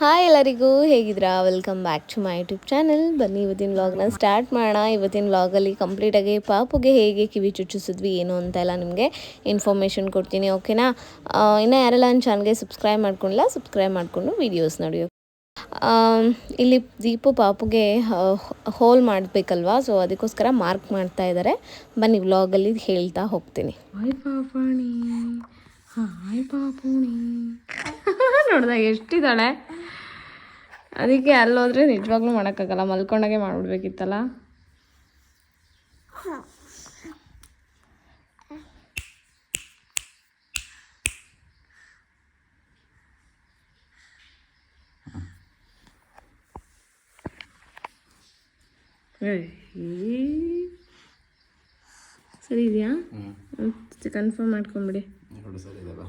Hi ಎಲ್ಲರಿಗೂ, ಹೇಗಿದ್ದೀರಾ? Welcome back to my YouTube channel ಬನ್ನಿ, ಇವತ್ತಿನ ವ್ಲಾಗ್ನ ಸ್ಟಾರ್ಟ್ ಮಾಡೋಣ. ಇವತ್ತಿನ ವ್ಲಾಗಲ್ಲಿ ಕಂಪ್ಲೀಟಾಗಿ ಪಾಪುಗೆ ಹೇಗೆ ಕಿವಿ ಚುಚ್ಚಿಸಿದ್ವಿ, ಏನು ಅಂತೆಲ್ಲ ನಿಮಗೆ ಇನ್ಫಾರ್ಮೇಷನ್ ಕೊಡ್ತೀನಿ ಓಕೆನಾ ಇನ್ನು ಯಾರೆಲ್ಲ ನನ್ನ ಚಾನಲ್ಗೆ ಸಬ್ಸ್ಕ್ರೈಬ್ ಮಾಡ್ಕೊಂಡಿಲ್ಲ ಸಬ್ಸ್ಕ್ರೈಬ್ ಮಾಡಿಕೊಂಡು ವೀಡಿಯೋಸ್ ನೋಡಿ ಇಲ್ಲಿ ದೀಪು ಪಾಪುಗೆ ಹೋಲ್ ಮಾಡಬೇಕಲ್ವಾ ಸೊ ಅದಕ್ಕೋಸ್ಕರ ಮಾರ್ಕ್ ಮಾಡ್ತಾ ಇದ್ದಾರೆ ಬನ್ನಿ ವ್ಲಾಗಲ್ಲಿ ಹೇಳ್ತಾ ಹೋಗ್ತೀನಿ. ಹಾಯ್ ಪಾಪಣಿ ನೋಡ್ದ ಎಷ್ಟಿದ್ದಾಳೆ? ಅದಕ್ಕೆ ಅಲ್ಲೋದ್ರೆ ನಿಜವಾಗ್ಲೂ ಮಾಡೋಕ್ಕಾಗಲ್ಲ ಮಲ್ಕೊಂಡಾಗೆ ಮಾಡಿಬಿಡ್ಬೇಕಿತ್ತಲ್ಲ? ಸರಿ ಇದೆಯಾ? ಕನ್ಫರ್ಮ್ ಮಾಡ್ಕೊಂಬಿಡಿ. ಎರಡು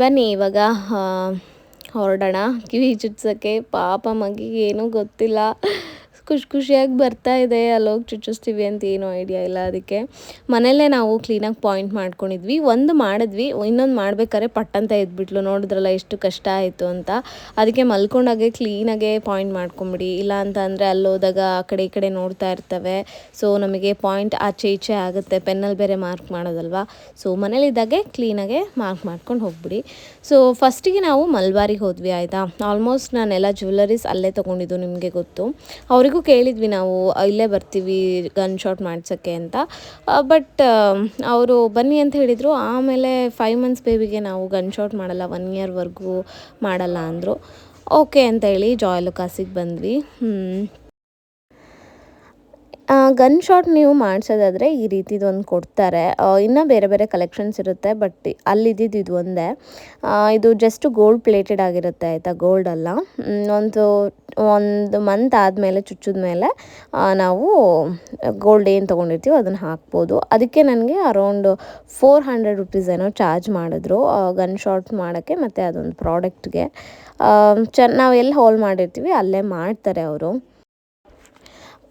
ಬನ್ನಿ ಇವಾಗ ಹೊರಡೋಣ. ಕಿವಿ ಚುಚ್ಚೋಕ್ಕೆ ಪಾಪ ಮಗಿಗೆ ಏನೂ ಗೊತ್ತಿಲ್ಲ. ಖುಷಿ ಖುಷಿಯಾಗಿ ಬರ್ತಾ ಇದೆ ಅಲ್ಲೋಗಿ ಚುಚ್ಚಿಸ್ತೀವಿ ಅಂತ ಏನೂ ಐಡಿಯಾ ಇಲ್ಲ ಅದಕ್ಕೆ. ಮನೆಯಲ್ಲೇ ನಾವು ಕ್ಲೀನಾಗಿ ಪಾಯಿಂಟ್ ಮಾಡ್ಕೊಂಡಿದ್ವಿ. ಒಂದು ಮಾಡಿದ್ವಿ, ಇನ್ನೊಂದು ಮಾಡ್ಬೇಕಾದ್ರೆ ಪಟ್ಟಂತ ಎದ್ಬಿಟ್ಲು ನೋಡಿದ್ರಲ್ಲ ಎಷ್ಟು ಕಷ್ಟ ಆಯಿತು ಅಂತ. ಅದಕ್ಕೆ ಮಲ್ಕೊಂಡಾಗೆ ಕ್ಲೀನಾಗೆ ಪಾಯಿಂಟ್ ಮಾಡ್ಕೊಂಬಿಡಿ. ಇಲ್ಲ ಅಂತ ಅಂದರೆ ಅಲ್ಲೋದಾಗ ಆ ಕಡೆ ಈ ಕಡೆ ನೋಡ್ತಾ ಇರ್ತವೆ. ಸೊ ನಮಗೆ ಪಾಯಿಂಟ್ ಆಚೆ ಈಚೆ ಆಗುತ್ತೆ. ಪೆನ್ನಲ್ಲಿ ಬೇರೆ ಮಾರ್ಕ್ ಮಾಡೋದಲ್ವಾ? ಸೊ ಮನೇಲಿದ್ದಾಗೆ ಕ್ಲೀನಾಗೆ ಮಾರ್ಕ್ ಮಾಡ್ಕೊಂಡು ಹೋಗ್ಬಿಡಿ. ಸೊ ಫಸ್ಟಿಗೆ ನಾವು ಮಲ್ಬಾರಿಗೆ ಹೋದ್ವಿ, ಆಯಿತಾ? ಆಲ್ಮೋಸ್ಟ್ ನಾನೆಲ್ಲ ಜ್ಯುವೆಲ್ಲರೀಸ್ ಅಲ್ಲೇ ತೊಗೊಂಡಿದ್ದು ನಿಮಗೆ ಗೊತ್ತು. ಅವರಿಗೂ ಕೇಳಿದ್ವಿ ನಾವು ಇಲ್ಲೇ ಬರ್ತೀವಿ ಗನ್ ಶಾಟ್ ಮಾಡ್ಸೋಕ್ಕೆ ಅಂತ. ಬಟ್ ಅವರು ಬನ್ನಿ ಅಂತ ಹೇಳಿದರು. ಆಮೇಲೆ ಫೈವ್ ಮಂತ್ಸ್ ಬೇಬಿಗೆ ನಾವು ಗನ್ ಶಾಟ್ ಮಾಡಲ್ಲ ಒನ್ ಇಯರ್ವರೆಗೂ ಮಾಡಲ್ಲ ಅಂದರು. ಓಕೆ ಅಂತ ಹೇಳಿ ಜಾಯ್ ಲುಕಾಸಿಗೆ ಬಂದ್ವಿ. ಗನ್ ಶಾಟ್ ನೀವು ಮಾಡಿಸೋದಾದರೆ ಈ ರೀತಿದು ಒಂದು ಕೊಡ್ತಾರೆ. ಇನ್ನೂ ಬೇರೆ ಬೇರೆ ಕಲೆಕ್ಷನ್ಸ್ ಇರುತ್ತೆ ಬಟ್ ಅಲ್ಲಿದ್ದಿದ್ದು ಇದು ಒಂದೇ. ಇದು ಜಸ್ಟ್ ಗೋಲ್ಡ್ ಪ್ಲೇಟೆಡ್ ಆಗಿರುತ್ತೆ ಆಯಿತಾ ಗೋಲ್ಡ್ ಅಲ್ಲ. ಒಂದು ಒಂದು ಮಂತ್ ಆದಮೇಲೆ, ಚುಚ್ಚಿದ ಮೇಲೆ ನಾವು ಗೋಲ್ಡ್ ಏನು ತೊಗೊಂಡಿರ್ತೀವೋ ಅದನ್ನು ಹಾಕ್ಬೋದು. ಅದಕ್ಕೆ ನನಗೆ ಅರೌಂಡ್ ಫೋರ್ ಹಂಡ್ರೆಡ್ ರುಪೀಸ್ ಏನೋ ಚಾರ್ಜ್ ಮಾಡಿದ್ರು ಗನ್ ಶಾಟ್ ಮಾಡೋಕ್ಕೆ ಮತ್ತು ಅದೊಂದು ಪ್ರಾಡಕ್ಟ್ಗೆ ಚ ನಾವು ಎಲ್ಲಿ ಹೋಲ್ ಮಾಡಿರ್ತೀವಿ, ಅಲ್ಲೇ ಮಾಡ್ತಾರೆ ಅವರು.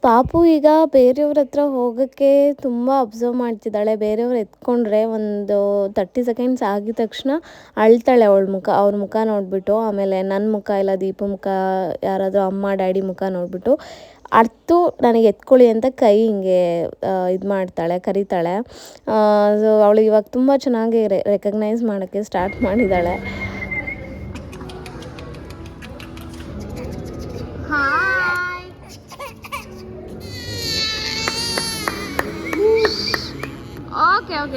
ಪಾಪು ಈಗ ಬೇರೆಯವ್ರ ಹತ್ರ ಹೋಗೋಕ್ಕೆ ತುಂಬ ಅಬ್ಸರ್ವ್ ಮಾಡ್ತಿದ್ದಾಳೆ. ಬೇರೆಯವ್ರು ಎತ್ಕೊಂಡ್ರೆ ಒಂದು ತರ್ಟಿ ಸೆಕೆಂಡ್ಸ್ ಆಗಿದ ತಕ್ಷಣ ಅಳ್ತಾಳೆ ಅವಳ ಮುಖ, ಅವ್ರ ಮುಖ ನೋಡಿಬಿಟ್ಟು, ಆಮೇಲೆ ನನ್ನ ಮುಖ ಇಲ್ಲ, ದೀಪ ಮುಖ, ಯಾರಾದರೂ ಅಮ್ಮ, ಡ್ಯಾಡಿ ಮುಖ ನೋಡಿಬಿಟ್ಟು ಅರ್ತು ನನಗೆ ಎತ್ಕೊಳ್ಳಿ ಅಂತ ಕೈ ಹಿಂಗೆ ಇದು ಮಾಡ್ತಾಳೆ, ಕರೀತಾಳೆ. ಸೊ ಅವಳು ಇವಾಗ ತುಂಬ ಚೆನ್ನಾಗಿ ರೆಕಗ್ನೈಸ್ ಮಾಡೋಕ್ಕೆ ಸ್ಟಾರ್ಟ್ ಮಾಡಿದ್ದಾಳೆ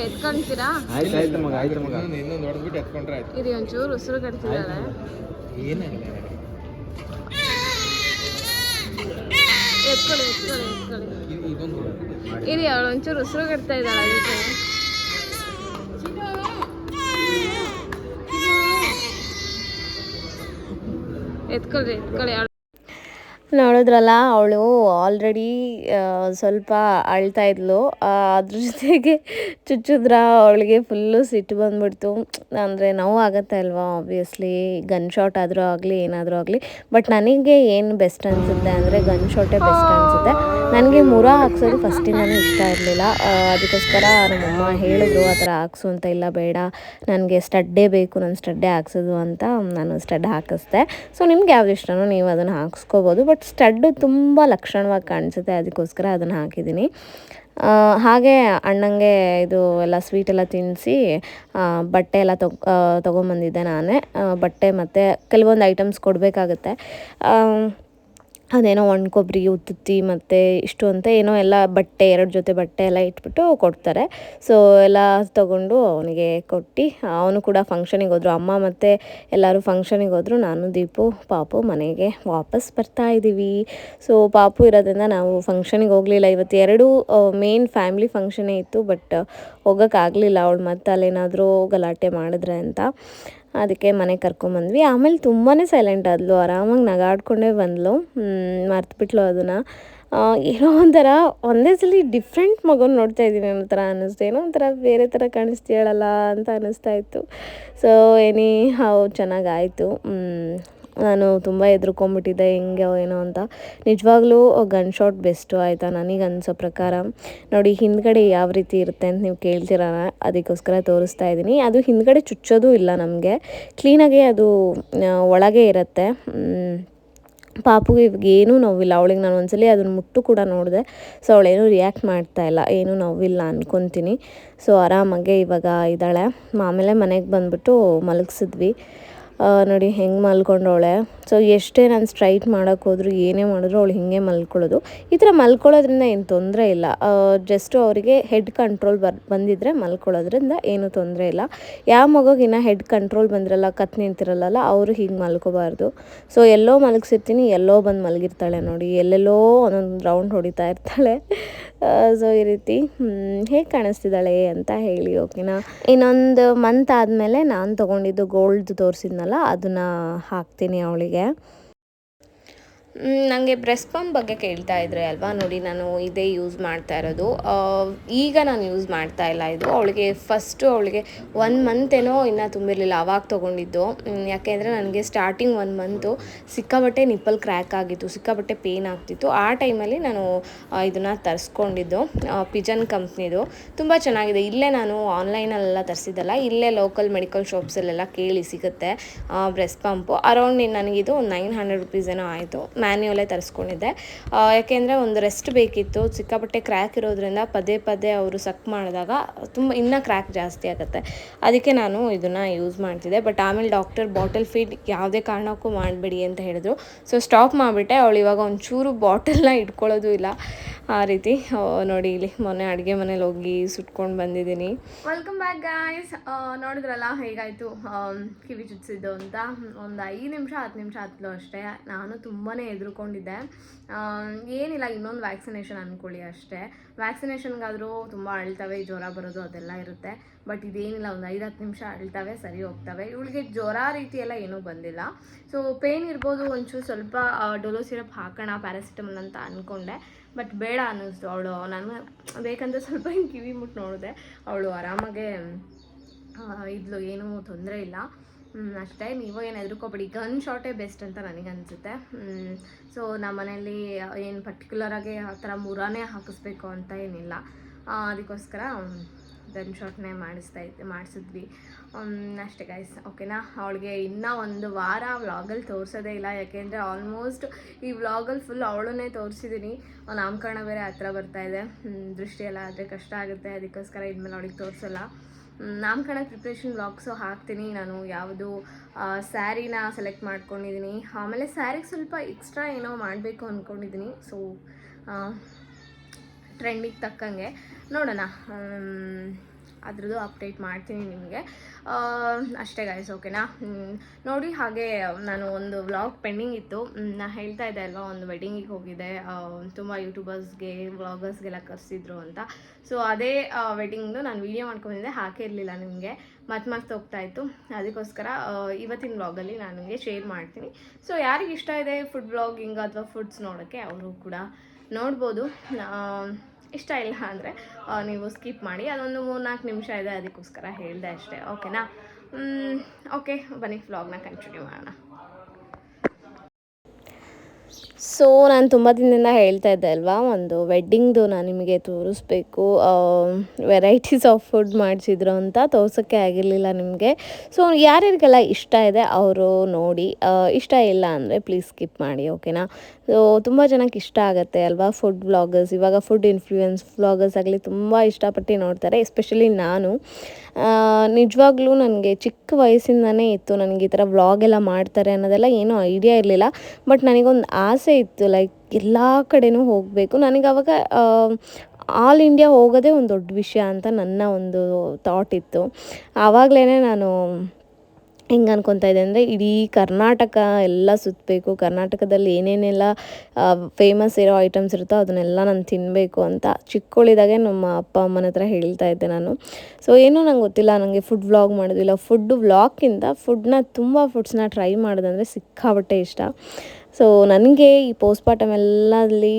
ಎತ್ಕೊಂತೀರಾ? ಆಯ್ತು ಆಯ್ತು ಮಗ ಆಯ್ತು ಮಗ. ಇನ್ನೊಂದು ಹೊಡೆದ್ಬಿಟ್ಟು ಎತ್ಕೊಂಡ್ರೆ ಆಯ್ತು. ಇರಿ ಒಂಚೂರು ಉಸಿರು ಕಟ್ತಿದ್ದಾಳೆ ಏನಿಲ್ಲ ಎತ್ಕೊಳ್ಳಿ ಎತ್ಕೊಳ್ಳಿ ಎತ್ಕೊಳ್ಳಿ. ಇರಿ ಅವಳು ಒಂಚೂರು ಉಸಿರು ಕಟ್ತಾ ಇದ್ದಾಳೆ ಅದಕ್ಕೆ. ಎತ್ಕೊಳ್ಳಿ ಅವಳು ನೋಡಿದ್ರಲ್ಲ, ಅವಳು ಆಲ್ರೆಡಿ ಸ್ವಲ್ಪ ಅಳ್ತಾ ಇದ್ಲು. ಅದ್ರ ಜೊತೆಗೆ ಚುಚ್ಚಿದ್ರ ಅವಳಿಗೆ ಫುಲ್ಲು ಸಿಟ್ಟು ಬಂದ್ಬಿಡ್ತು. ಅಂದರೆ ನೋವು ಆಗುತ್ತೆ ಅಲ್ವಾ ಆಬ್ವಿಯಸ್ಲಿ ಗನ್ ಶಾಟ್ ಆದರೂ ಆಗಲಿ, ಏನಾದರೂ ಆಗಲಿ. ಬಟ್ ನನಗೆ ಏನು ಬೆಸ್ಟ್ ಅನಿಸುತ್ತೆ ಅಂದರೆ ಗನ್ ಶಾಟೇ ಬೆಸ್ಟ್ ಅನಿಸುತ್ತೆ. ನನಗೆ ಮುರ ಹಾಕ್ಸೋದು ಫಸ್ಟಿಂದನೂ ಇಷ್ಟ ಇರಲಿಲ್ಲ. ಅದಕ್ಕೋಸ್ಕರ ನಮ್ಮಮ್ಮ ಹೇಳಿದ್ರು, ಆ ಥರ ಹಾಕ್ಸು ಅಂತ ಇಲ್ಲ, ಬೇಡ. ನನಗೆ ಸ್ಟಡ್ಡೇ ಬೇಕು, ನಾನು ಸ್ಟಡ್ಡೇ ಹಾಕ್ಸೋದು ಅಂತ ನಾನು ಸ್ಟಡ್ ಹಾಕಿಸ್ದೆ. ಸೊ ನಿಮ್ಗೆ ಯಾವ್ದು ಇಷ್ಟನೋ, ನೀವು ಅದನ್ನು ಹಾಕ್ಸ್ಕೋಬೋದು. ಬಟ್ ಸ್ಟಡ್ಡು ತುಂಬ ಲಕ್ಷಣವಾಗಿ ಕಾಣಿಸುತ್ತೆ ಅದಕ್ಕೋಸ್ಕರ ಅದನ್ನು ಹಾಕಿದ್ದೀನಿ. ಹಾಗೆ ಅಣ್ಣಂಗೆ ಇದು ಎಲ್ಲ ಸ್ವೀಟ್ ಎಲ್ಲ ತಿನ್ನಿಸಿ ಬಟ್ಟೆ ಎಲ್ಲ ಆ, ತೊಗೊಂಬಂದಿದ್ದೆ ನಾನೇ. ಬಟ್ಟೆ ಮತ್ತು ಕೆಲವೊಂದು ಐಟಮ್ಸ್ ಕೊಡಬೇಕಾಗತ್ತೆ. ಅದೇನೋ ಒಣ ಕೊಬ್ಬರಿ, ಉತ್ತುತ್ತಿ ಮತ್ತು ಇಷ್ಟು ಅಂತ ಏನೋ ಎಲ್ಲ ಬಟ್ಟೆ, ಎರಡು ಜೊತೆ ಬಟ್ಟೆ ಎಲ್ಲ ಇಟ್ಬಿಟ್ಟು ಕೊಡ್ತಾರೆ. ಸೊ ಎಲ್ಲ ತೊಗೊಂಡು ಅವನಿಗೆ ಕೊಟ್ಟು ಅವನು ಕೂಡ ಫಂಕ್ಷನಿಗೆ ಹೋದರು. ಅಮ್ಮ ಮತ್ತು ಎಲ್ಲರೂ ಫಂಕ್ಷನಿಗೆ ಹೋದರು. ನಾನು, ದೀಪು, ಪಾಪು ಮನೆಗೆ ವಾಪಸ್ ಬರ್ತಾ ಇದ್ದೀವಿ. ಸೊ ಪಾಪು ಇರೋದ್ರಿಂದ ನಾವು ಫಂಕ್ಷನಿಗೆ ಹೋಗಲಿಲ್ಲ. ಇವತ್ತು ಎರಡು ಮೇನ್ ಫ್ಯಾಮಿಲಿ ಫಂಕ್ಷನೇ ಇತ್ತು ಬಟ್ ಹೋಗೋಕ್ಕಾಗಲಿಲ್ಲ. ಅವಳು ಮತ್ತೆ ಅಲ್ಲೇನಾದರೂ ಗಲಾಟೆ ಮಾಡಿದ್ರೆ ಅಂತ. ಅದಕ್ಕೆ ಮನೆಗೆ ಕರ್ಕೊಂಬಂದ್ವಿ ಆಮೇಲೆ ತುಂಬಾ ಸೈಲೆಂಟ್ ಆದ್ಲು. ಆರಾಮಾಗಿ ನಗಾಡ್ಕೊಂಡೇ ಬಂದ್ಲು. ಮರ್ತುಬಿಟ್ಲು ಅದನ್ನು. ಏನೋ ಒಂಥರ ಒಂದೇ ಸಲ ಡಿಫ್ರೆಂಟ್ ಮಗನ ನೋಡ್ತಾ ಇದ್ದೀನಿ ಅನ್ನೋ ಥರ ಅನ್ನಿಸ್ತು. ಏನೋ ಒಂಥರ ಬೇರೆ ಥರ ಕಾಣಿಸ್ತೀಯಳಲ್ಲ ಅಂತ ಅನ್ನಿಸ್ತಾ ಇತ್ತು. ಸೊ ಎನಿ ಹೌ ಚೆನ್ನಾಗಾಯಿತು ನಾನು ತುಂಬ ಹೆದ್ರುಕೊಂಡ್ಬಿಟ್ಟಿದ್ದೆ ಹೆಂಗೆ ಏನೋ ಅಂತ. ನಿಜವಾಗ್ಲೂ ಗನ್ ಶಾಟ್ ಬೆಸ್ಟು ಆಯಿತಾ ನನಗೆ ಅನಿಸೋ ಪ್ರಕಾರ. ನೋಡಿ, ಹಿಂದ್ಗಡೆ ಯಾವ ರೀತಿ ಇರುತ್ತೆ ಅಂತ ನೀವು ಕೇಳ್ತೀರ ಅದಕ್ಕೋಸ್ಕರ ತೋರಿಸ್ತಾ ಇದ್ದೀನಿ. ಅದು ಹಿಂದ್ಗಡೆ ಚುಚ್ಚೋದು ಇಲ್ಲ ನಮಗೆ. ಕ್ಲೀನಾಗೆ ಅದು ಒಳಗೆ ಇರುತ್ತೆ. ಪಾಪುಗೆ ಏನೂ ನೋವಿಲ್ಲ. ಅವಳಿಗೆ ನಾನು ಒಂದ್ಸಲಿ ಅದನ್ನು ಮುಟ್ಟು ಕೂಡ ನೋಡಿದೆ. ಸೊ, ಅವಳೇನು ರಿಯಾಕ್ಟ್ ಮಾಡ್ತಾ ಇಲ್ಲ. ಏನೂ ನೋವಿಲ್ಲ ಅಂದ್ಕೊತೀನಿ ಸೊ, ಆರಾಮಾಗೆ ಇವಾಗ ಇದ್ದಾಳೆ. ಆಮೇಲೆ ಮನೆಗೆ ಬಂದ್ಬಿಟ್ಟು ಮಲಗಿಸಿದ್ವಿ. ನೋಡಿ, ಹೆಂಗೆ ಮಲ್ಕೊಂಡವಳೆ. ಸೊ ಎಷ್ಟೇ ನಾನು ಸ್ಟ್ರೈಟ್ ಮಾಡೋಕ್ಕೆ ಹೋದ್ರು, ಏನೇ ಮಾಡಿದ್ರು ಅವಳು ಹಿಂಗೆ ಮಲ್ಕೊಳ್ಳೋದು. ಈ ಥರ ಮಲ್ಕೊಳ್ಳೋದ್ರಿಂದ ಏನು ತೊಂದರೆ ಇಲ್ಲ. ಜಸ್ಟು ಅವರಿಗೆ ಹೆಡ್ ಕಂಟ್ರೋಲ್ ಬರ್, ಬಂದಿದ್ರೆ ಮಲ್ಕೊಳ್ಳೋದ್ರಿಂದ ಏನೂ ತೊಂದರೆ ಇಲ್ಲ. ಯಾವ ಮಗುಗಿನ್ನ ಹೆಡ್ ಕಂಟ್ರೋಲ್ ಬಂದಿರಲ್ಲ, ಕತ್ ನಿಂತಿರಲ್ಲ ಅವರು ಹೀಗೆ ಮಲ್ಕೋಬಾರ್ದು. ಸೊ ಎಲ್ಲೋ ಮಲಗಿಸಿರ್ತೀನಿ, ಎಲ್ಲೋ ಬಂದು ಮಲಗಿರ್ತಾಳೆ ನೋಡಿ. ಎಲ್ಲೆಲ್ಲೋ ಒಂದೊಂದು ರೌಂಡ್ ಹೊಡಿತಾ ಇರ್ತಾಳೆ. ಸೊ ಈ ರೀತಿ ಹೇಗೆ ಕಾಣಿಸ್ತಿದ್ದಾಳೆ ಅಂತ ಹೇಳಿ, ಓಕೆನಾ? ಇನ್ನೊಂದು ಮಂತ್ ಆದಮೇಲೆ ನಾನು ತೊಗೊಂಡಿದ್ದು ಗೋಲ್ಡ್ ತೋರಿಸಿದ್ನಲ್ಲ, ಅದನ್ನು ಹಾಕ್ತೀನಿ ಅವಳಿಗೆ. ನನಗೆ ಬ್ರೆಸ್ಟ್ ಪಂಪ್ ಬಗ್ಗೆ ಕೇಳ್ತಾ ಇದ್ರೆ ಅಲ್ವಾ? ನೋಡಿ, ನಾನು ಇದೇ ಯೂಸ್ ಮಾಡ್ತಾ ಇರೋದು. ಈಗ ನಾನು ಯೂಸ್ ಮಾಡ್ತಾ ಇಲ್ಲ ಇದು. ಅವಳಿಗೆ ಫಸ್ಟು ಅವಳಿಗೆ ಒನ್ ಮಂತ್ ಏನೋ ಇನ್ನೂ ತುಂಬಿರಲಿಲ್ಲ, ಅವಾಗ ತೊಗೊಂಡಿದ್ದು. ಯಾಕೆಂದರೆ ನನಗೆ ಸ್ಟಾರ್ಟಿಂಗ್ ಒನ್ ಮಂತು ಸಿಕ್ಕಾಬಟ್ಟೆ ನಿಪ್ಪಲ್ ಕ್ರ್ಯಾಕ್ ಆಗಿತ್ತು ಸಿಕ್ಕಾಬಟ್ಟೆ ಪೇನ್ ಆಗ್ತಿತ್ತು. ಆ ಟೈಮಲ್ಲಿ ನಾನು ಇದನ್ನು ತರಿಸ್ಕೊಂಡಿದ್ದು ಪಿಜನ್ ಕಂಪ್ನಿದು ತುಂಬ ಚೆನ್ನಾಗಿದೆ. ಇಲ್ಲೇ ನಾನು ಆನ್ಲೈನಲ್ಲೆಲ್ಲ ತರಿಸಿದ್ದಲ್ಲ, ಇಲ್ಲೇ ಲೋಕಲ್ ಮೆಡಿಕಲ್ ಶಾಪ್ಸಲ್ಲೆಲ್ಲ ಕೇಳಿ ಸಿಗುತ್ತೆ ಬ್ರೆಸ್ಟ್ ಪಂಪು. ಅರೌಂಡ್ ನನಗಿದು ನೈನ್ ಹಂಡ್ರೆಡ್ ರುಪೀಸ್ ಏನೋ ಆಯಿತು. ಮ್ಯಾನ್ಯುವಲೇ ತರಿಸ್ಕೊಂಡಿದ್ದೆ. ಯಾಕೆಂದರೆ ಒಂದು ರೆಸ್ಟ್ ಬೇಕಿತ್ತು, ಸಿಕ್ಕಾಪಟ್ಟೆ ಕ್ರ್ಯಾಕ್ ಇರೋದ್ರಿಂದ ಪದೇ ಪದೇ ಅವರು ಸಕ್ ಮಾಡಿದಾಗ ತುಂಬ, ಇನ್ನೂ ಕ್ರ್ಯಾಕ್ ಜಾಸ್ತಿ ಆಗುತ್ತೆ. ಅದಕ್ಕೆ ನಾನು ಇದನ್ನು ಯೂಸ್ ಮಾಡ್ತಿದ್ದೆ. ಬಟ್ ಆಮೇಲೆ ಡಾಕ್ಟರ್ ಬಾಟಲ್ ಫೀಡ್ ಯಾವುದೇ ಕಾರಣಕ್ಕೂ ಮಾಡಬೇಡಿ ಅಂತ ಹೇಳಿದ್ರು. ಸೊ ಸ್ಟಾಪ್ ಮಾಡಿಬಿಟ್ಟೆ. ಅವಳು ಇವಾಗ ಒಂಚೂರು ಬಾಟಲ್ನ ಇಟ್ಕೊಳ್ಳೋದು ಇಲ್ಲ. ಆ ರೀತಿ ನೋಡಿ ಇಲ್ಲಿ ಮೊನ್ನೆ ಅಡುಗೆ ಮನೇಲಿ ಹೋಗಿ ಸುಟ್ಕೊಂಡು ಬಂದಿದ್ದೀನಿ. ವೆಲ್ಕಮ್ ಬ್ಯಾಕ್ ಗಾಯ್ಸ್ ನೋಡಿದ್ರಲ್ಲ ಹೇಗಾಯಿತು? ಕಿವಿ ಚುಚ್ಚಿದ್ದು ಅಂತ. ಒಂದು ಐದು ನಿಮಿಷ, ಹತ್ತು ನಿಮಿಷ ಹತ್ತಲು ಅಷ್ಟೇ. ನಾನು ತುಂಬಾ ಹೆದರ್ಕೊಂಡಿದ್ದೆ ಏನಿಲ್ಲ, ಇನ್ನೊಂದು ವ್ಯಾಕ್ಸಿನೇಷನ್ ಅಂದ್ಕೊಳ್ಳಿ ಅಷ್ಟೇ. ವ್ಯಾಕ್ಸಿನೇಷನ್ಗಾದರೂ ತುಂಬ ಅಳ್ತವೆ, ಜ್ವರ ಬರೋದು ಅದೆಲ್ಲ ಇರುತ್ತೆ. ಬಟ್ ಇದೇನಿಲ್ಲ, ಒಂದು ಐದು ಹತ್ತು ನಿಮಿಷ ಅಳ್ತವೆ, ಸರಿ ಹೋಗ್ತವೆ. ಇವಳಿಗೆ ಜ್ವರ ರೀತಿ ಎಲ್ಲ ಏನೂ ಬಂದಿಲ್ಲ. ಸೊ ಪೇನ್ ಇರ್ಬೋದು, ಒಂಚೂರು ಸ್ವಲ್ಪ ಡೊಲೋ ಸಿರಪ್ ಹಾಕೋಣ ಪ್ಯಾರಾಸಿಟಮಲ್ ಅಂತ ಅಂದ್ಕೊಂಡೆ ಬಟ್ ಬೇಡ ಅನ್ನಿಸ್ತು ಅವಳು. ನಾನು ಬೇಕಂದ್ರೆ ಸ್ವಲ್ಪ ಹಿಂಗೆ ಕಿವಿ ಮುಟ್ಟು ನೋಡಿದೆ. ಅವಳು ಆರಾಮಾಗೆ ಇದ್ಲು, ಏನೂ ತೊಂದರೆ ಇಲ್ಲ. ಹ್ಮ್, ಅಷ್ಟೇ. ನೀವು ಏನು ಹೆದರ್ಕೋಬೇಡಿ ಗನ್ ಶಾಟೇ ಬೆಸ್ಟ್ ಅಂತ ನನಗೆ ಅನಿಸುತ್ತೆ. ಸೊ ನಮ್ಮ ಮನೇಲಿ ಏನು ಪರ್ಟಿಕ್ಯುಲರಾಗಿ ಆ ಥರ ಮುರಾನೇ ಹಾಕಿಸ್ಬೇಕು ಅಂತ ಏನಿಲ್ಲ. ಅದಕ್ಕೋಸ್ಕರ ಗನ್ ಶಾಟ್ನೇ ಮಾಡಿಸ್ತಾ ಇದ್ದೆ ಮಾಡಿಸಿದ್ವಿ. ಅಷ್ಟೇ ಗೈಸ್ ಓಕೆನಾ ಅವಳಿಗೆ ಇನ್ನೂ ಒಂದು ವಾರ ವ್ಲಾಗಲ್ಲಿ ತೋರಿಸೋದೇ ಇಲ್ಲ. ಯಾಕೆಂದರೆ ಆಲ್ಮೋಸ್ಟ್ ಈ ವ್ಲಾಗಲ್ಲಿ ಫುಲ್ ಅವಳನ್ನೇ ತೋರಿಸಿದ್ದೀನಿ ನಾಮಕರಣ ಬೇರೆ ಹತ್ರ ಬರ್ತಾ ಇದೆ. ದೃಷ್ಟಿ ಎಲ್ಲ ಆದರೆ ಕಷ್ಟ ಆಗುತ್ತೆ. ಅದಕ್ಕೋಸ್ಕರ ಇನ್ಮೇಲೆ ಅವಳಿಗೆ ತೋರಿಸಲ್ಲ. ನಾಮಕರಣ ಪ್ರಿಪ್ರೇಷನ್ ವ್ಲಾಗ್ಸು ಹಾಕ್ತೀನಿ. ನಾನು ಯಾವುದು ಸ್ಯಾರಿನ ಸೆಲೆಕ್ಟ್ ಮಾಡ್ಕೊಂಡಿದ್ದೀನಿ ಆಮೇಲೆ ಸ್ಯಾರಿಗೆ ಸ್ವಲ್ಪ ಎಕ್ಸ್ಟ್ರಾ ಏನೋ ಮಾಡಬೇಕು ಅಂದ್ಕೊಂಡಿದ್ದೀನಿ ಸೊ ಟ್ರೆಂಡಿಗೆ ತಕ್ಕಂಗೆ ನೋಡೋಣ. ಅದ್ರದ್ದು ಅಪ್ಡೇಟ್ ಮಾಡ್ತೀನಿ ನಿಮಗೆ. ಅಷ್ಟೇ ಗಾಯ್ಸ್ ಓಕೆನಾ ನೋಡಿ ಹಾಗೆ ನಾನು ಒಂದು ವ್ಲಾಗ್ ಪೆಂಡಿಂಗ್ ಇತ್ತು. ನಾನು ಹೇಳ್ತಾ ಇದ್ದೆ ಅಲ್ವಾ, ಒಂದು ವೆಡ್ಡಿಂಗಿಗೆ ಹೋಗಿದ್ದೆ. ತುಂಬ ಯೂಟ್ಯೂಬರ್ಸ್ಗೆ ವ್ಲಾಗರ್ಸ್ಗೆಲ್ಲ ಕರೆಸಿದ್ರು ಅಂತ. ಸೊ ಅದೇ ವೆಡ್ಡಿಂಗ್ದು ನಾನು ವೀಡಿಯೋ ಮಾಡ್ಕೊಂಡಿದ್ದೆ, ಹಾಕೇ ಇರಲಿಲ್ಲ ನಿಮಗೆ. ಮತ್ತೆ ಮತ್ತೆ ಹೋಗ್ತಾ ಇತ್ತು. ಅದಕ್ಕೋಸ್ಕರ ಇವತ್ತಿನ ವ್ಲಾಗಲ್ಲಿ ನಾನು ನಿಮಗೆ ಶೇರ್ ಮಾಡ್ತೀನಿ. ಸೊ ಯಾರಿಗೆ ಇಷ್ಟ ಇದೆ ಫುಡ್ ವ್ಲಾಗಿಂಗ್ ಅಥವಾ ಫುಡ್ಸ್ ನೋಡೋಕ್ಕೆ, ಅವರು ಕೂಡ ನೋಡ್ಬೋದು. ಇಷ್ಟ ಇಲ್ಲ ಅಂದರೆ ನೀವು ಸ್ಕಿಪ್ ಮಾಡಿ. ಅದೊಂದು ಮೂರು ನಾಲ್ಕು ನಿಮಿಷ ಇದೆ, ಅದಕ್ಕೋಸ್ಕರ ಹೇಳಿದೆ ಅಷ್ಟೇ. ಓಕೆನಾ ಓಕೆ ಬನ್ನಿ ವ್ಲಾಗ್ನ ಕಂಟಿನ್ಯೂ ಮಾಡೋಣ. ಸೊ ನಾನು ತುಂಬ ದಿನದಿಂದ ಹೇಳ್ತಾ ಇದ್ದೆ ಅಲ್ವಾ? ಒಂದು ವೆಡ್ಡಿಂಗ್ದು ನಾನು ನಿಮಗೆ ತೋರಿಸ್ಬೇಕು ವೆರೈಟೀಸ್ ಆಫ್ ಫುಡ್ ಮಾಡಿಸಿದ್ರು ಅಂತ. ತೋರ್ಸೋಕ್ಕೆ ಆಗಿರಲಿಲ್ಲ ನಿಮಗೆ. ಸೊ ಯಾರ್ಯಾರಿಗೆಲ್ಲ ಇಷ್ಟ ಇದೆ ಅವರು ನೋಡಿ. ಇಷ್ಟ ಇಲ್ಲ ಅಂದರೆ ಪ್ಲೀಸ್ ಸ್ಕಿಪ್ ಮಾಡಿ ಓಕೆನಾ ಸೊ ತುಂಬ ಜನಕ್ಕೆ ಇಷ್ಟ ಆಗುತ್ತೆ ಅಲ್ವಾ? ಫುಡ್ ವ್ಲಾಗರ್ಸ್ ಇವಾಗ ಫುಡ್ ಇನ್ಫ್ಲೂಯೆನ್ಸ್ ವ್ಲಾಗರ್ಸ್ ಆಗಲಿ ತುಂಬ ಇಷ್ಟಪಟ್ಟು ನೋಡ್ತಾರೆ ಎಸ್ಪೆಷಲಿ ನಾನು. ನಿಜವಾಗ್ಲೂ ನನಗೆ ಚಿಕ್ಕ ವಯಸ್ಸಿಂದನೇ ಇತ್ತು ನನಗೆ ಈ ಥರ ವ್ಲಾಗ್ ಎಲ್ಲ ಮಾಡ್ತಾರೆ ಅನ್ನೋದೆಲ್ಲ ಏನೂ ಐಡಿಯಾ ಇರಲಿಲ್ಲ. ಬಟ್ ನನಗೊಂದು ಆಸೆ ಇತ್ತು ಲೈಕ್ ಎಲ್ಲ ಕಡೆನೂ ಹೋಗಬೇಕು. ನನಗೆ ಅವಾಗ ಆಲ್ ಇಂಡಿಯಾ ಹೋಗೋದೇ ಒಂದು ದೊಡ್ಡ ವಿಷಯ ಅಂತ ನನ್ನ ಒಂದು ಥಾಟ್ ಇತ್ತು. ಆವಾಗಲೇ ನಾನು ಹೆಂಗೆ ಅನ್ಕೊತಾ ಇದ್ದೆ ಅಂದರೆ, ಇಡೀ ಕರ್ನಾಟಕ ಎಲ್ಲ ಸುತ್ತಬೇಕು ಕರ್ನಾಟಕದಲ್ಲಿ ಏನೇನೆಲ್ಲ ಫೇಮಸ್ ಇರೋ ಐಟಮ್ಸ್ ಇರುತ್ತೋ ಅದನ್ನೆಲ್ಲ ನಾನು ತಿನ್ನಬೇಕು ಅಂತ ಚಿಕ್ಕವಳಿದಾಗೆ ನಮ್ಮ ಅಪ್ಪ, ಅಮ್ಮನ ಹತ್ರ ಹೇಳ್ತಾ ಇದ್ದೆ ನಾನು. ಸೊ ಏನೂ ನಂಗೆ ಗೊತ್ತಿಲ್ಲ ನನಗೆ ಫುಡ್ ವ್ಲಾಗ್ ಮಾಡೋದಿಲ್ಲ ಫುಡ್ ವ್ಲಾಗ್ಗಿಂತ ಫುಡ್ನ ತುಂಬ ಫುಡ್ಸ್ನ ಟ್ರೈ ಮಾಡೋದಂದರೆ ಸಿಕ್ಕಾಬಟ್ಟೆ ಇಷ್ಟ. ಸೊ ನನಗೆ ಈ ಪೋಸ್ಟ್ ಎಲ್ಲದಲ್ಲಿ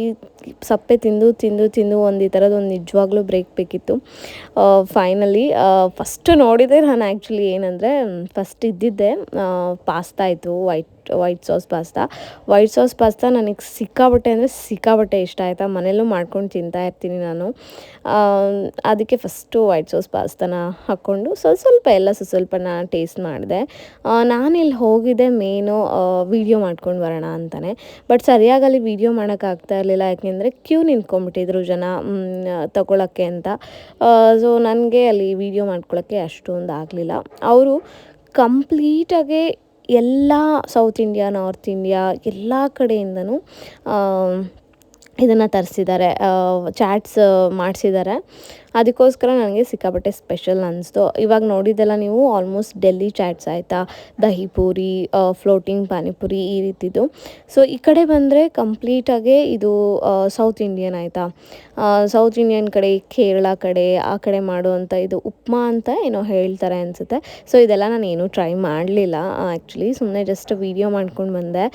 ಸಪ್ಪೆ ತಿಂದು ತಿಂದು ತಿಂದು ಒಂದು ಈ ಥರದ್ದು ನಿಜವಾಗ್ಲೂ ಬ್ರೇಕ್ ಬೇಕಿತ್ತು. ಫೈನಲಿ ಫಸ್ಟು ನೋಡಿದೆ ನಾನು ಆ್ಯಕ್ಚುಲಿ ಏನಂದರೆ ಫಸ್ಟ್ ಇದ್ದಿದ್ದೆ ಪಾಸ್ತಾ ಇತ್ತು white white sauce pasta white sauce pasta ನನಗೆ ಸಿಕ್ಕಾಬಟ್ಟೆ ಅಂದರೆ ಸಿಕ್ಕಾಬಟ್ಟೆ ಇಷ್ಟ ಆಯಿತಾ? ಮನೇಲೂ ಮಾಡ್ಕೊಂಡು ತಿಂತಾ ಇರ್ತೀನಿ ನಾನು. ಅದಕ್ಕೆ ಫಸ್ಟು ವೈಟ್ ಸಾಸ್ ಪಾಸ್ತಾನ ಹಾಕ್ಕೊಂಡು ಸ್ವಲ್ಪ ಸ್ವಲ್ಪ ಎಲ್ಲ ಸ್ವಲ್ಪ ಸ್ವಲ್ಪನ ಟೇಸ್ಟ್ ಮಾಡಿದೆ. ನಾನು ಇಲ್ಲಿ ಹೋಗಿದ್ದೆ ಮೇನು ವೀಡಿಯೋ ಮಾಡ್ಕೊಂಡು ಬರೋಣ ಅಂತಲೇ ಬಟ್ ಸರಿಯಾಗಿ ಅಲ್ಲಿ ವೀಡಿಯೋ ಮಾಡೋಕ್ಕಾಗ್ತಾ ಇರಲಿಲ್ಲ, ಯಾಕೆಂದರೆ ಕ್ಯೂ ನಿಂತ್ಕೊಂಡ್ಬಿಟ್ಟಿದ್ರು ಜನ ತಗೊಳಕ್ಕೆ ಅಂತ. ಸೊ ನನಗೆ ಅಲ್ಲಿ ವೀಡಿಯೋ ಮಾಡ್ಕೊಳ್ಳೋಕ್ಕೆ ಅಷ್ಟೊಂದು ಆಗಲಿಲ್ಲ. ಅವರು ಕಂಪ್ಲೀಟಾಗಿ ಎಲ್ಲ ಸೌತ್ ಇಂಡಿಯಾ ನಾರ್ತ್ ಇಂಡಿಯಾ ಎಲ್ಲ ಕಡೆಯಿಂದನೂ ಇದನ್ನು ತರಿಸಿದ್ದಾರೆ ಚಾಟ್ಸ್ ಮಾಡಿಸಿದ್ದಾರೆ. ಅದಕ್ಕೋಸ್ಕರ ನನಗೆ ಸಿಕ್ಕಾಪಟ್ಟೆ ಸ್ಪೆಷಲ್ ಅನ್ನಿಸ್ತು ಇವಾಗ ನೋಡಿದ್ದೆಲ್ಲ ನೀವು ಆಲ್ಮೋಸ್ಟ್ ಡೆಲ್ಲಿ ಚಾಟ್ಸ್ ಆಯಿತಾ? ದಹಿ ಪೂರಿ ಫ್ಲೋಟಿಂಗ್ ಪಾನಿಪುರಿ ಈ ರೀತಿದು. ಸೊ ಈ ಕಡೆ ಬಂದರೆ ಕಂಪ್ಲೀಟಾಗೆ ಇದು ಸೌತ್ ಇಂಡಿಯನ್ ಆಯಿತಾ? ಸೌತ್ ಇಂಡಿಯನ್ ಕಡೆ, ಕೇರಳ ಕಡೆ, ಆ ಕಡೆ ಮಾಡುವಂಥ ಇದು ಉಪ್ಮಾ ಅಂತ ಏನೋ ಹೇಳ್ತಾರೆ ಅನಿಸುತ್ತೆ. ಸೊ ಇದೆಲ್ಲ ನಾನು ಏನೂ ಟ್ರೈ ಮಾಡಲಿಲ್ಲ ಆ್ಯಕ್ಚುಲಿ ಸುಮ್ಮನೆ ಜಸ್ಟ್ ವೀಡಿಯೋ ಮಾಡ್ಕೊಂಡು ಬಂದೆ.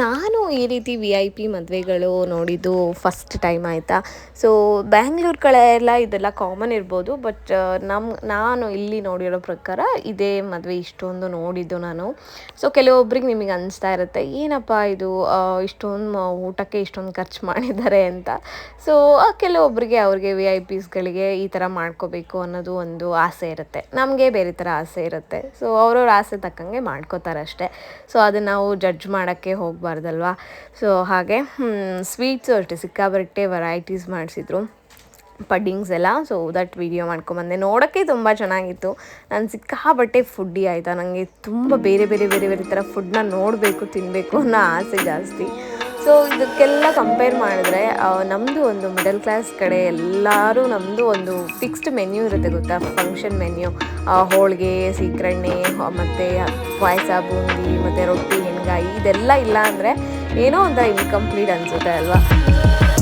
ನಾನು ಈ ರೀತಿ ವಿ ಐ ಪಿ ಮದುವೆಗಳು ನೋಡಿದ್ದು ಫಸ್ಟ್ ಟೈಮ್ ಆಯಿತಾ. ಸೊ ಬ್ಯಾಂಗ್ಳೂರು ಕಡೆ ಎಲ್ಲ ಇದೆಲ್ಲ ಕಾಮನ್ ಇರ್ಬೋದು ಬಟ್ ನಮ್ಮ ನಾನು ಇಲ್ಲಿ ನೋಡಿರೋ ಪ್ರಕಾರ ಇದೇ ಮದುವೆ ಇಷ್ಟೊಂದು ನೋಡಿದ್ದು ನಾನು. ಸೊ ಕೆಲವೊಬ್ರಿಗೆ ನಿಮಗೆ ಅನಿಸ್ತಾ ಇರುತ್ತೆ, ಏನಪ್ಪ ಇದು ಇಷ್ಟೊಂದು ಊಟಕ್ಕೆ ಇಷ್ಟೊಂದು ಖರ್ಚು ಮಾಡಿದ್ದಾರೆ ಅಂತ. ಸೊ ಕೆಲವೊಬ್ಬರಿಗೆ ಅವ್ರಿಗೆ ವಿ ಐ ಪಿಸ್ಗಳಿಗೆ ಈ ಥರ ಮಾಡ್ಕೋಬೇಕು ಅನ್ನೋದು ಒಂದು ಆಸೆ ಇರುತ್ತೆ. ನಮಗೆ ಬೇರೆ ಥರ ಆಸೆ ಇರುತ್ತೆ. ಸೊ ಅವ್ರವ್ರ ಆಸೆ ತಕ್ಕಂಗೆ ಮಾಡ್ಕೋತಾರೆ ಅಷ್ಟೇ. ಸೊ ಅದನ್ನು ನಾವು ಜಡ್ಜ್ ಮಾಡೋಕ್ಕೆ ಹೋಗಬಾರ್ದಲ್ವಾ? ಸೊ ಹಾಗೆ ಸ್ವೀಟ್ಸು ಅಷ್ಟೇ ಸಿಕ್ಕಾಬಟ್ಟೆ ವೆರೈಟೀಸ್ ಮಾಡಿಸಿದ್ರು. ಪಡ್ಡಿಂಗ್ಸ್ ಎಲ್ಲ ಸೊ ದಟ್ ವಿಡಿಯೋ ಮಾಡ್ಕೊಂಬಂದೆ. ನೋಡೋಕ್ಕೆ ತುಂಬ ಚೆನ್ನಾಗಿತ್ತು. ನಾನು ಸಿಕ್ಕಾಬಟ್ಟೆ ಫುಡ್ಡಿ ಆಯಿತಾ? ನನಗೆ ತುಂಬ ಬೇರೆ ಬೇರೆ ಬೇರೆ ಬೇರೆ ಥರ ಫುಡ್ನ ನೋಡಬೇಕು ತಿನ್ನಬೇಕು ಅನ್ನೋ ಆಸೆ ಜಾಸ್ತಿ. ಸೊ ಇದಕ್ಕೆಲ್ಲ ಕಂಪೇರ್ ಮಾಡಿದ್ರೆ ನಮ್ಮದು ಒಂದು ಮಿಡಲ್ ಕ್ಲಾಸ್ ಕಡೆ ಎಲ್ಲರೂ ನಮ್ಮದು ಒಂದು ಫಿಕ್ಸ್ಡ್ ಮೆನ್ಯೂ ಇರುತ್ತೆ ಗೊತ್ತಾ? ಫಂಕ್ಷನ್ ಮೆನ್ಯೂ ಹೋಳಿಗೆ ಸೀಕರಣೆ ಮತ್ತು ಪಾಯಸ ಬೂಂದಿ, ಮತ್ತು ರೊಟ್ಟಿ. ಇದೆಲ್ಲ ಇಲ್ಲ ಅಂದರೆ ಏನೋ ಒಂಥರ ಇನ್ಕಂಪ್ಲೀಟ್ ಅನಿಸುತ್ತೆ ಅಲ್ವಾ?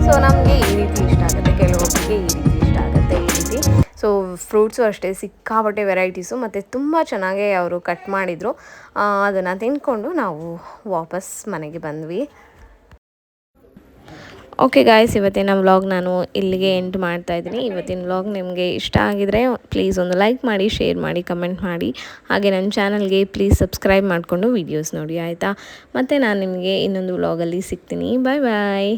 ಸೊ ನಮಗೆ ಈ ರೀತಿ ಇಷ್ಟ ಆಗುತ್ತೆ. ಕೆಲವೊಬ್ಬರಿಗೆ ಈ ರೀತಿ ಇಷ್ಟ ಆಗುತ್ತೆ ಈ ರೀತಿ. ಸೊ ಫ್ರೂಟ್ಸು ಅಷ್ಟೇ, ಸಿಕ್ಕಾಪಟ್ಟೆ ವೆರೈಟೀಸು ಮತ್ತು ತುಂಬ ಚೆನ್ನಾಗೇ ಅವರು ಕಟ್ ಮಾಡಿದರು. ಅದನ್ನು ತಿಂದ್ಕೊಂಡು ನಾವು ವಾಪಸ್ ಮನೆಗೆ ಬಂದ್ವಿ. ಓಕೆ ಗಾಯ್ಸ್ ಇವತ್ತಿನ ವ್ಲಾಗ್ ನಾನು ಇಲ್ಲಿಗೆ ಎಂಡ್ ಮಾಡ್ತಾ ಇದ್ದೀನಿ. ಇವತ್ತಿನ ವ್ಲಾಗ್ ನಿಮಗೆ ಇಷ್ಟ ಆಗಿದರೆ ಪ್ಲೀಸ್ ಒಂದು ಲೈಕ್ ಮಾಡಿ ಶೇರ್ ಮಾಡಿ ಕಮೆಂಟ್ ಮಾಡಿ. ಹಾಗೆ ನನ್ನ ಚಾನಲ್ಗೆ ಪ್ಲೀಸ್ ಸಬ್ಸ್ಕ್ರೈಬ್ ಮಾಡಿಕೊಂಡು ವೀಡಿಯೋಸ್ ನೋಡಿ, ಆಯಿತಾ? ಮತ್ತು ನಾನು ನಿಮಗೆ ಇನ್ನೊಂದು ವ್ಲಾಗಲ್ಲಿ ಸಿಗ್ತೀನಿ. ಬಾಯ್ ಬಾಯ್